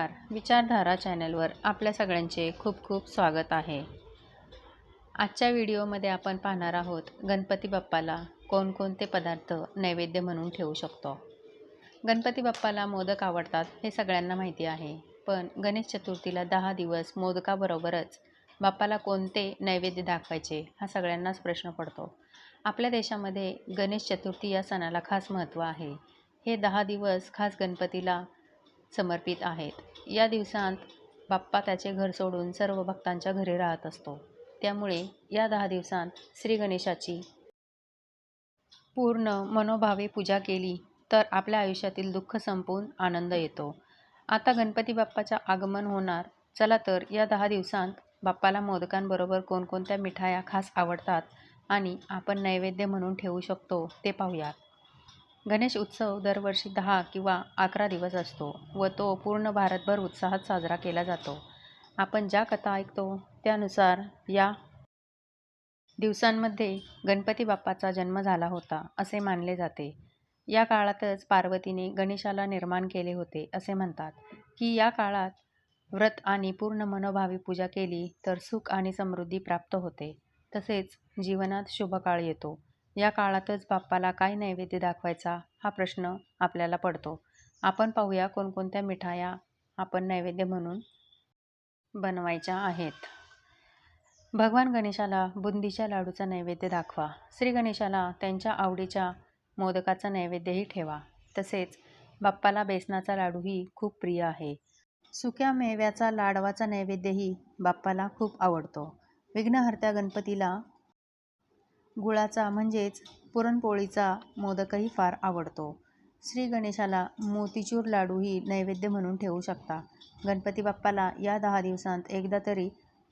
नमस्कार. विचारधारा चॅनलवर आपल्या सगळ्यांचे खूप खूप स्वागत आहे. आजच्या व्हिडिओमध्ये आपण पाहणार आहोत गणपती बाप्पाला कोणकोणते पदार्थ नैवेद्य म्हणून ठेवू शकतो. गणपती बाप्पाला मोदक आवडतात हे सगळ्यांना माहिती आहे. पण गणेश चतुर्थीला दहा दिवस मोदकाबरोबरच बाप्पाला कोणते नैवेद्य दाखवायचे हा सगळ्यांनाच प्रश्न पडतो. आपल्या देशामध्ये गणेश चतुर्थी या सणाला खास महत्त्व आहे. हे दहा दिवस खास गणपतीला समर्पित आहेत. या दिवसांत बाप्पा त्याचे घर सोडून सर्व भक्तांच्या घरी राहत असतो. त्यामुळे या दहा दिवसांत श्री गणेशाची पूर्ण मनोभावे पूजा केली तर आपल्या आयुष्यातील दुःख संपवून आनंद येतो. आता गणपती बाप्पाच्या आगमन होणार. चला तर या दहा दिवसांत बाप्पाला मोदकांबरोबर कोणकोणत्या मिठाया खास आवडतात आणि आपण नैवेद्य म्हणून ठेवू शकतो ते पाहूयात. गणेश उत्सव दरवर्षी दहा किंवा अकरा दिवस असतो व तो पूर्ण भारतभर उत्साहात साजरा केला जातो. आपण ज्या कथा ऐकतो त्यानुसार या दिवसांमध्ये गणपती बाप्पाचा जन्म झाला होता असे मानले जाते. या काळातच पार्वतीने गणेशाला निर्माण केले होते असे म्हणतात. की या काळात व्रत आणि पूर्ण मनोभावी पूजा केली तर सुख आणि समृद्धी प्राप्त होते. तसेच जीवनात शुभकाळ येतो. या काळातच बाप्पाला काय नैवेद्य दाखवायचा हा प्रश्न आपल्याला पडतो. आपण पाहूया कोणकोणत्या मिठाया आपण नैवेद्य म्हणून बनवायच्या आहेत. भगवान गणेशाला बुंदीच्या लाडूचा नैवेद्य दाखवा. श्री गणेशाला त्यांच्या आवडीच्या मोदकाचा नैवेद्यही ठेवा. तसेच बाप्पाला बेसनाचा लाडूही खूप प्रिय आहे. सुक्या मेव्याचा लाडवाचा नैवेद्यही बाप्पाला खूप आवडतो. विघ्नहर्त्या गणपतीला गुळाचा म्हणजेच पुरणपोळीचा मोदकही फार आवडतो. श्री गणेशाला मोतीचूर लाडूही नैवेद्य म्हणून ठेवू शकता. गणपती बाप्पाला या दहा दिवसांत एकदा तरी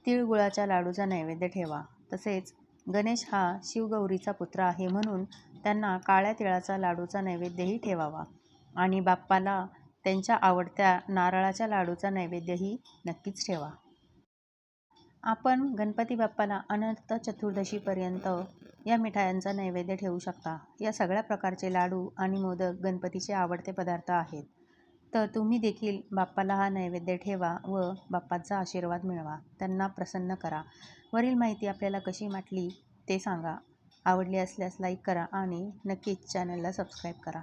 तिळगुळाच्या लाडूचा नैवेद्य ठेवा. तसेच गणेश हा शिवगौरीचा पुत्र आहे म्हणून त्यांना काळ्या तिळाचा लाडूचा नैवेद्यही ठेवावा. आणि बाप्पाला त्यांच्या आवडत्या नारळाच्या लाडूचा नैवेद्यही नक्कीच ठेवा. आपण गणपती बाप्पाला अनंत चतुर्दशीपर्यंत या मिठायांचा नैवेद्य ठेवू शकता. या सगळ्या प्रकारचे लाडू आणि मोदक गणपतीचे आवडते पदार्थ आहेत. तर तुम्ही देखील बाप्पाला हा नैवेद्य ठेवा व बाप्पाचा आशीर्वाद मिळवा. त्यांना प्रसन्न करा. वरील माहिती आपल्याला कशी वाटली ते सांगा. आवडली असल्यास लाईक करा आणि नक्कीच चॅनलला सबस्क्राईब करा.